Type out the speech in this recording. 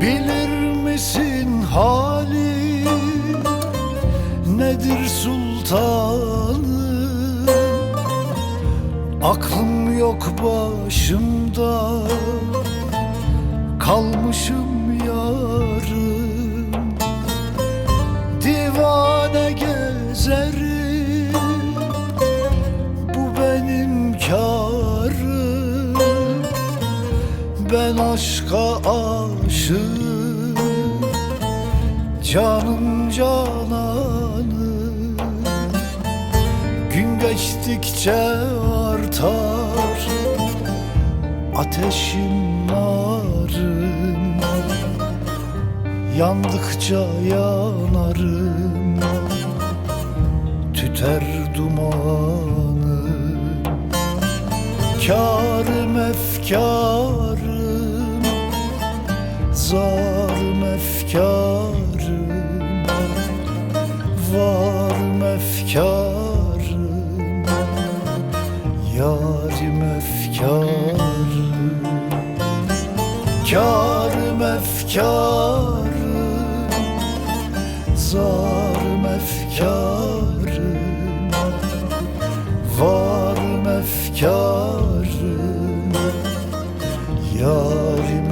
Bilir misin hali? Nedir sultanı? Aklım yok başımda. Kalmışım Ben aşka aşığım Canım cananım Gün geçtikçe artar Ateşim narım Yandıkça yanarım Tüter dumanım Kârım efkarım efkarım Yarim efkarım Kârım efkarım Zarım efkarım Varım efkarım Yarim